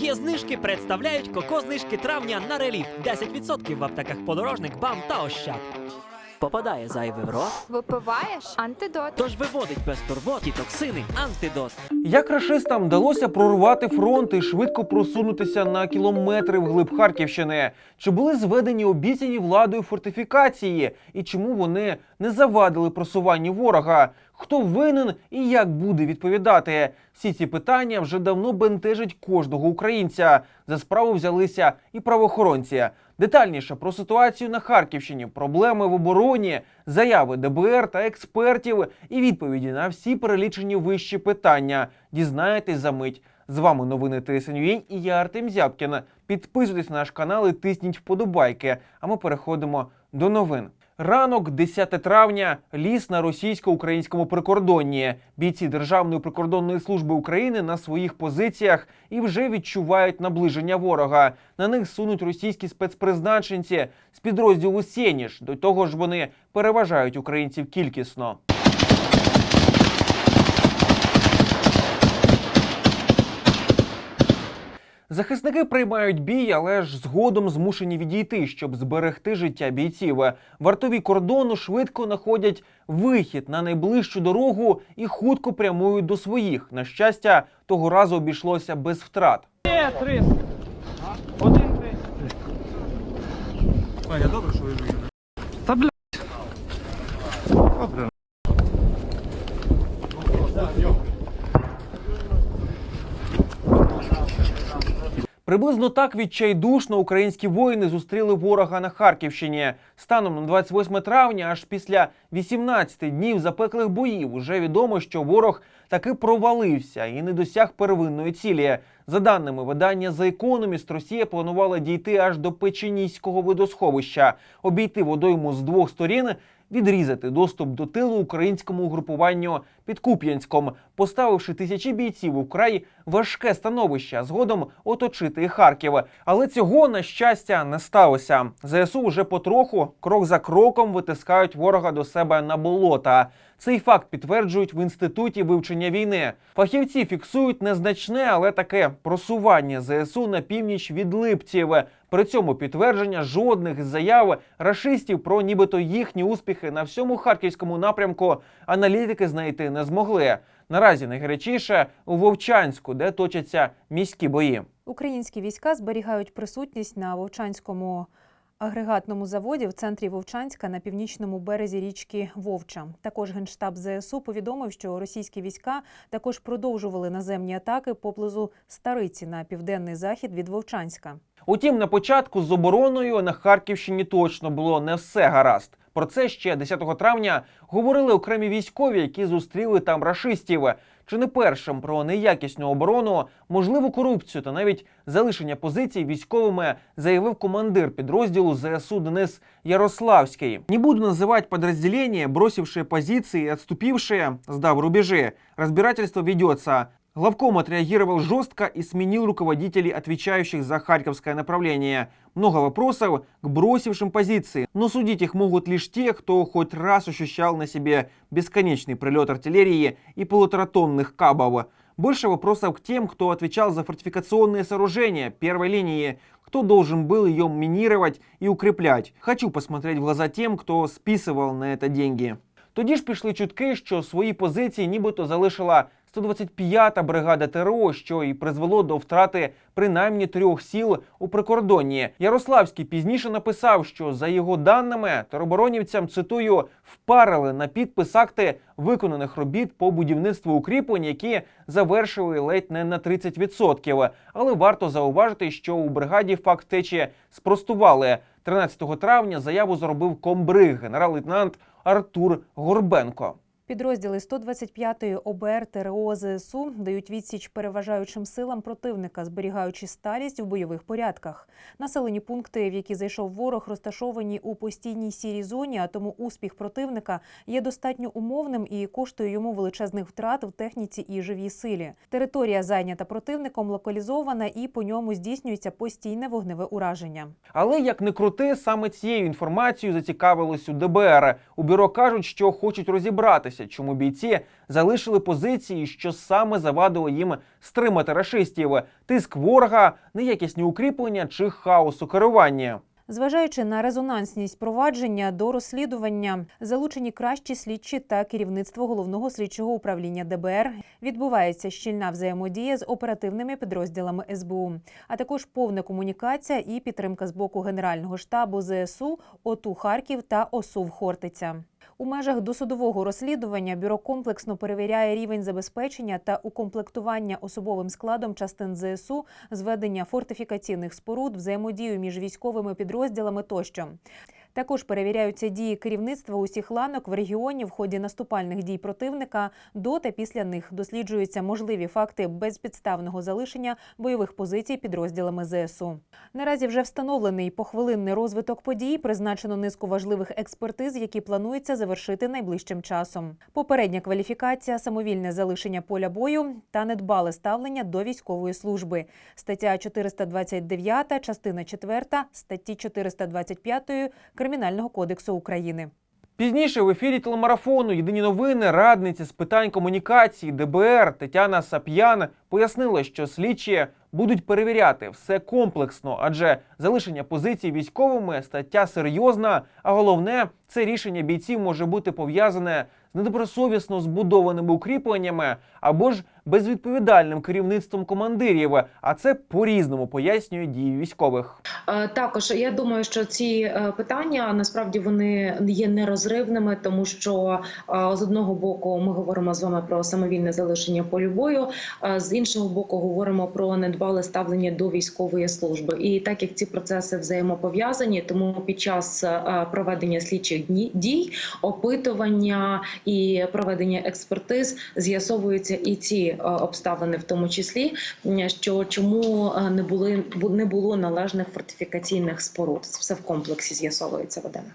Є знижки представляють коко знижки травня на реліф. 10% в аптеках подорожник, бам та ощад. Попадає зайвий в рот, Випиваєш антидот. тож виводить без турбот і токсини антидот. Як рашистам вдалося прорвати фронт і швидко просунутися на кілометри вглиб Харківщини? Чи були зведені обіцяні владою фортифікації? І чому вони не завадили просуванню ворога? Хто винен і як буде відповідати? Всі ці питання вже давно бентежать кожного українця. За справу взялися і правоохоронці. Детальніше про ситуацію на Харківщині, проблеми в обороні, заяви ДБР та експертів і відповіді на всі перелічені вищі питання. Дізнаєтесь за мить. З вами новини ТСНЮА і я Артем Зябкін. Підписуйтесь на наш канал і тисніть вподобайки. А ми переходимо до новин. Ранок, 10 травня, ліс на російсько-українському прикордонні. Бійці Державної прикордонної служби України на своїх позиціях і вже відчувають наближення ворога. На них сунуть російські спецпризначенці з підрозділу Сєніш. До того ж, вони переважають українців кількісно. Захисники приймають бій, але ж згодом змушені відійти, щоб зберегти життя бійців. Вартові кордону швидко знаходять вихід на найближчу дорогу і хутко прямують до своїх. На щастя, того разу обійшлося без втрат. Аня, добре, що ви живі. Та блядь. Добре. Приблизно так відчайдушно українські воїни зустріли ворога на Харківщині. Станом на 28 травня, аж після 18 днів запеклих боїв, уже відомо, що ворог таки провалився і не досяг первинної цілі. За даними видання The Economist, Росія планувала дійти аж до Печеніського водосховища, обійти водойму з двох сторін. Відрізати доступ до тилу українському угрупуванню під Куп'янськом, поставивши тисячі бійців у край важке становище, а згодом оточити і Харків. Але цього на щастя не сталося. ЗСУ вже потроху, крок за кроком, витискають ворога до себе на болота. Цей факт підтверджують в інституті вивчення війни. Фахівці фіксують незначне, але таке просування ЗСУ на північ від Липців. При цьому підтвердження жодних заяв рашистів про нібито їхні успіхи на всьому харківському напрямку аналітики знайти не змогли. Наразі найгарячіше у Вовчанську, де точаться міські бої. Українські війська зберігають присутність на Вовчанському агрегатному заводі в центрі Вовчанська на північному березі річки Вовча. Також генштаб ЗСУ повідомив, що російські війська також продовжували наземні атаки поблизу Стариці на південний захід від Вовчанська. Утім, на початку з обороною на Харківщині точно було не все гаразд. Про це ще 10 травня говорили окремі військові, які зустріли там рашистів. Чи не першим про неякісну оборону, можливу корупцію та навіть залишення позицій військовими заявив командир підрозділу ЗСУ Денис Ярославський. Не буду називати підрозділення, бросившие позиції, і отступившие, сдав рубежи. Разбирательство ведется. Главком отреагировал жестко и сменил руководителей, отвечающих за харьковское направление. Много вопросов к бросившим позиции, но судить их могут лишь те, кто хоть раз ощущал на себе бесконечный прилет артиллерии и полуторатонных кабов. Больше вопросов к тем, кто отвечал за фортификационные сооружения первой линии, кто должен был ее минировать и укреплять. Хочу посмотреть в глаза тем, кто списывал на это деньги. Тоді ж пішли чутки, що свої позиції нібито залишила 125-та бригада ТРО, що і призвело до втрати принаймні трьох сіл у прикордонні. Ярославський пізніше написав, що за його даними тероборонівцям цитую впарили на підпис акти виконаних робіт по будівництву укріплень, які завершили ледь не на 30%. Але варто зауважити, що у бригаді факт втечі спростували. 13 травня заяву зробив комбриг генерал-лейтенант Артур Горбенко. Підрозділи 125-ї ОБР ТРО ЗСУ дають відсіч переважаючим силам противника, зберігаючи сталість в бойових порядках. Населені пункти, в які зайшов ворог, розташовані у постійній сірій зоні, а тому успіх противника є достатньо умовним і коштує йому величезних втрат в техніці і живій силі. Територія зайнята противником, локалізована і по ньому здійснюється постійне вогневе ураження. Але як не крути, саме цією інформацією зацікавилось у ДБР. У бюро кажуть, що хочуть розібратися розібрався, чому бійці залишили позиції, що саме завадило їм стримати рашистів, тиск ворога, неякісні укріплення чи хаос у керуванні. Зважаючи на резонансність провадження до розслідування, залучені кращі слідчі та керівництво головного слідчого управління ДБР. Відбувається щільна взаємодія з оперативними підрозділами СБУ, а також повна комунікація і підтримка з боку Генерального штабу ЗСУ, ОТУ Харків та ОСУВ Хортиця. У межах досудового розслідування бюро комплексно перевіряє рівень забезпечення та укомплектування особовим складом частин ЗСУ, зведення фортифікаційних споруд, взаємодію між військовими підрозділами тощо. Також перевіряються дії керівництва усіх ланок в регіоні в ході наступальних дій противника. До та після них досліджуються можливі факти безпідставного залишення бойових позицій підрозділами ЗСУ. Наразі вже встановлений похвилинний розвиток подій. Призначено низку важливих експертиз, які планується завершити найближчим часом. Попередня кваліфікація, самовільне залишення поля бою та недбале ставлення до військової служби. Стаття 429, частина 4, статті 425 Кримінального кодексу України. Пізніше в ефірі телемарафону Єдині новини радниці з питань комунікації ДБР Тетяна Сап'ян пояснила, що слідчі будуть перевіряти все комплексно, адже залишення позицій військовими стаття серйозна. А головне, це рішення бійців може бути пов'язане з недобросовісно збудованими укріпленнями або ж безвідповідальним керівництвом командирів. А це по-різному пояснює дії військових. Е, Також я думаю, що ці е, питання насправді вони є нерозривними, тому що е, з одного боку ми говоримо з вами про самовільне залишення полю бою, з іншого боку, говоримо про недбале ставлення до військової служби. І так як ці процеси взаємопов'язані, тому під час проведення слідчих дій, опитування і проведення експертиз з'ясовуються і ці е, обставини, в тому числі що чому е, не були не було належних фортифікаційних споруд. Це все в комплексі з'ясовується Вадиме.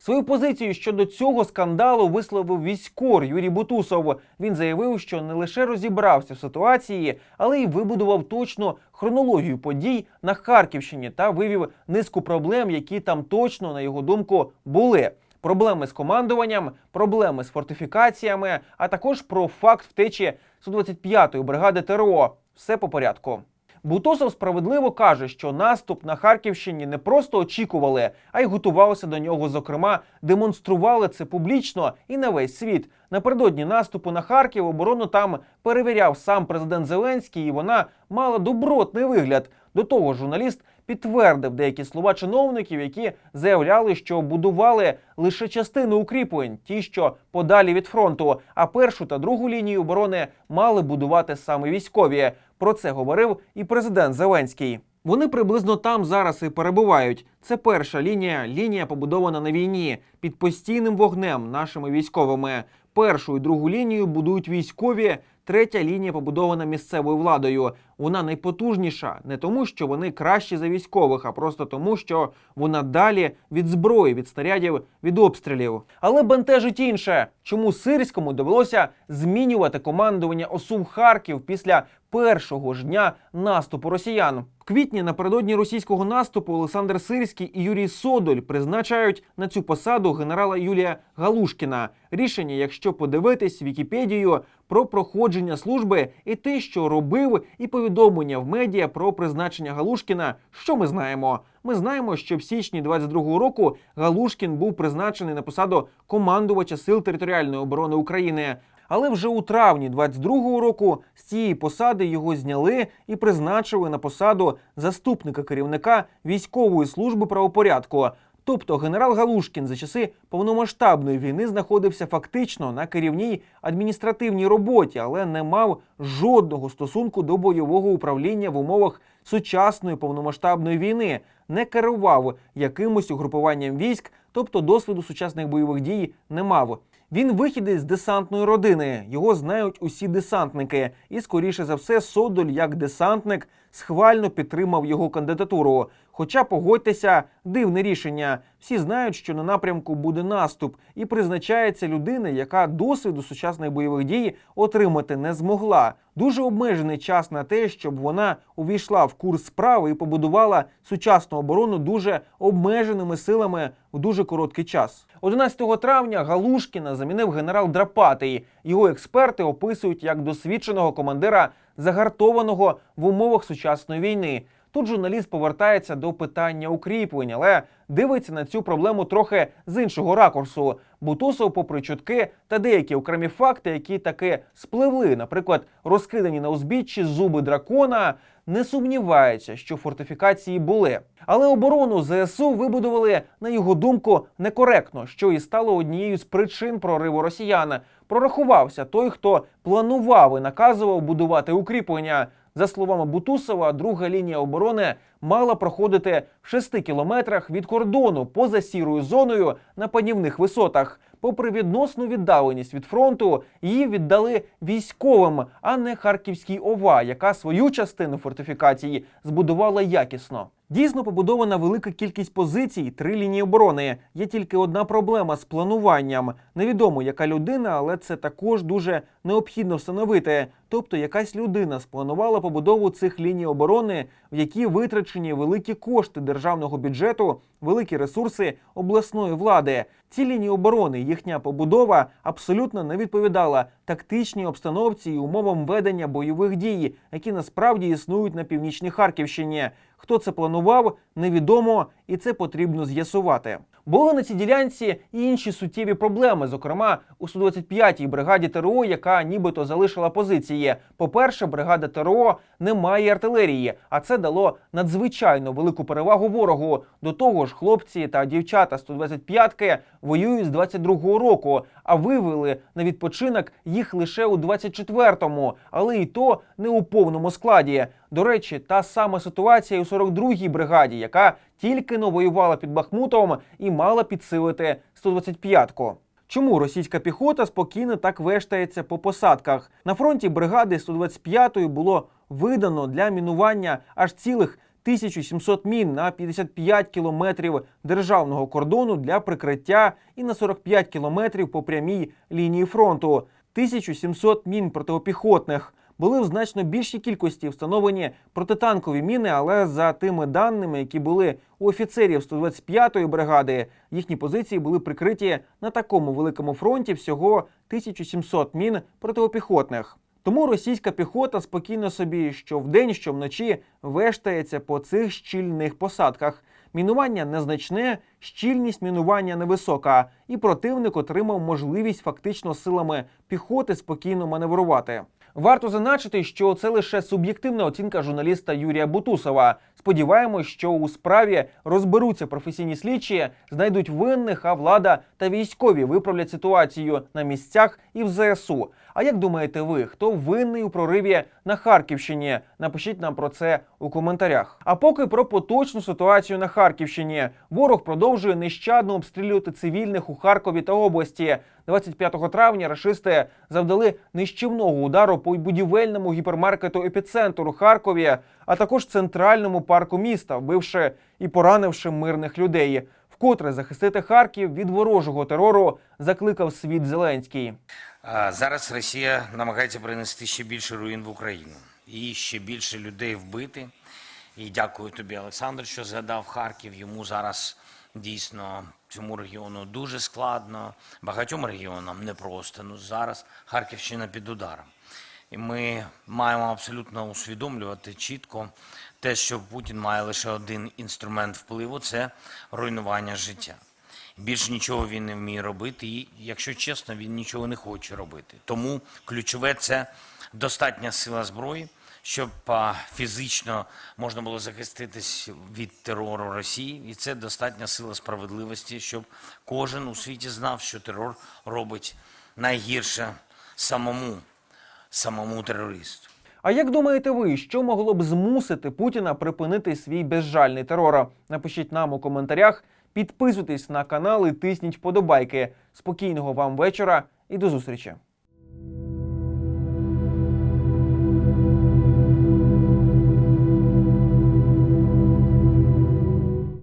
Свою позицію щодо цього скандалу висловив військор Юрій Бутусов. Він заявив, що не лише розібрався в ситуації, але й вибудував точно хронологію подій на Харківщині та вивів низку проблем, які там точно, на його думку, були. Проблеми з командуванням, проблеми з фортифікаціями, а також про факт втечі 125-ї бригади ТРО. Все по порядку. Бутусов справедливо каже, що наступ на Харківщині не просто очікували, а й готувалися до нього. Зокрема, демонстрували це публічно і на весь світ. Напередодні наступу на Харків оборону там перевіряв сам президент Зеленський, і вона мала добротний вигляд. До того журналіст підтвердив деякі слова чиновників, які заявляли, що будували лише частину укріплень, ті, що подалі від фронту. А першу та другу лінію оборони мали будувати саме військові. Про це говорив і президент Зеленський. Вони приблизно там зараз і перебувають. Це перша лінія, лінія побудована на війні під постійним вогнем нашими військовими. Першу і другу лінію будують військові. Третя лінія побудована місцевою владою. Вона найпотужніша не тому, що вони кращі за військових, а просто тому, що вона далі від зброї, від снарядів, від обстрілів. Але бентежить інше, чому сирському довелося змінювати командування Осум Харків після першого ж дня наступу росіян. Квітні напередодні російського наступу Олександр Сирський і Юрій Содоль призначають на цю посаду генерала Юлія Галушкіна. Рішення, якщо подивитись Вікіпедію про проходження служби і те, що робив, і повідомлення в медіа про призначення Галушкіна. Що ми знаємо? Ми знаємо, що в січні 22-го року Галушкін був призначений на посаду командувача сил територіальної оборони України. Але вже у травні 22-го року з цієї посади його зняли і призначили на посаду заступника керівника військової служби правопорядку. Тобто генерал Галушкін за часи повномасштабної війни знаходився фактично на керівній адміністративній роботі, але не мав жодного стосунку до бойового управління в умовах сучасної повномасштабної війни, не керував якимось угрупуванням військ, тобто досвіду сучасних бойових дій не мав. Він вихідець з десантної родини. Його знають усі десантники. І, скоріше за все, Содоль, як десантник, схвально підтримав його кандидатуру. Хоча погодьтеся, дивне рішення. Всі знають, що на напрямку буде наступ, і призначається людина, яка досвіду сучасних бойових дій отримати не змогла. Дуже обмежений час на те, щоб вона увійшла в курс справи і побудувала сучасну оборону дуже обмеженими силами в дуже короткий час. 11 травня Галушкіна замінив генерал Драпатий. Його експерти описують як досвідченого командира загартованого в умовах сучасної війни. Тут журналіст повертається до питання укріплень, але дивиться на цю проблему трохи з іншого ракурсу. Бутусов, попри чутки та деякі окремі факти, які таки спливли, наприклад, розкидані на узбіччі зуби дракона, не сумнівається, що фортифікації були. Але оборону ЗСУ вибудували, на його думку, некоректно, що і стало однією з причин прориву росіян. Прорахувався той, хто планував і наказував будувати укріплення. За словами Бутусова, друга лінія оборони мала проходити в 6 кілометрах від кордону поза сірою зоною на панівних висотах. Попри відносну віддаленість від фронту, її віддали військовим, а не Харківській ОВА, яка свою частину фортифікації збудувала якісно. Дійсно побудована велика кількість позицій, три лінії оборони. Є тільки одна проблема з плануванням. Невідомо, яка людина, але це також дуже необхідно встановити. Тобто, якась людина спланувала побудову цих ліній оборони, в які витрачені великі кошти державного бюджету, великі ресурси обласної влади. Ці лінії оборони, їхня побудова абсолютно не відповідала тактичній обстановці і умовам ведення бойових дій, які насправді існують на північній Харківщині. Хто це планував, невідомо, і це потрібно з'ясувати. Були на цій ділянці і інші суттєві проблеми, зокрема у 125-й бригаді ТРО, яка нібито залишила позиції. По-перше, бригада ТРО не має артилерії, а це дало надзвичайно велику перевагу ворогу. До того ж, хлопці та дівчата 125-ки воюють з 22-го року, а вивели на відпочинок їх лише у 24-му, але і то не у повному складі. До речі, та сама ситуація у 42-й бригаді, яка тільки но воювала під Бахмутом і мала підсилити 125-ку. Чому російська піхота спокійно так вештається по посадках? На фронті бригади 125-ї було видано для мінування аж цілих 1700 мін на 55 кілометрів державного кордону для прикриття і на 45 кілометрів по прямій лінії фронту. 1700 мін протипіхотних. Були в значно більшій кількості встановлені протитанкові міни, але за тими даними, які були у офіцерів 125-ї бригади, їхні позиції були прикриті на такому великому фронті всього 1700 мін протипіхотних. Тому російська піхота спокійно собі що вдень, що вночі вештається по цих щільних посадках. Мінування незначне, щільність мінування невисока, і противник отримав можливість фактично силами піхоти спокійно маневрувати. Варто зазначити, що це лише суб'єктивна оцінка журналіста Юрія Бутусова. Сподіваємось, що у справі розберуться професійні слідчі, знайдуть винних, а влада та військові виправлять ситуацію на місцях і в ЗСУ. А як думаєте ви, хто винний у прориві на Харківщині? Напишіть нам про це у коментарях. А поки про поточну ситуацію на Харківщині ворог продовжує нещадно обстрілювати цивільних у Харкові та області. 25 травня рашисти завдали нищівного удару по будівельному гіпермаркету епіцентру Харкові, а також центральному парку міста, вбивши і поранивши мирних людей. Вкотре захистити Харків від ворожого терору закликав світ Зеленський. Зараз Росія намагається принести ще більше руїн в Україну і ще більше людей вбити. І дякую тобі, Олександр, що згадав Харків. Йому зараз дійсно цьому регіону дуже складно, багатьом регіонам непросто. Ну зараз Харківщина під ударом. І ми маємо абсолютно усвідомлювати чітко те, що Путін має лише один інструмент впливу це руйнування життя. Більше нічого він не вміє робити, і, якщо чесно, він нічого не хоче робити. Тому ключове це достатня сила зброї, щоб фізично можна було захиститись від терору Росії, і це достатня сила справедливості, щоб кожен у світі знав, що терор робить найгірше самому, самому терористу. А як думаєте ви, що могло б змусити Путіна припинити свій безжальний терор? Напишіть нам у коментарях, підписуйтесь на канал і тисніть вподобайки. Спокійного вам вечора і до зустрічі!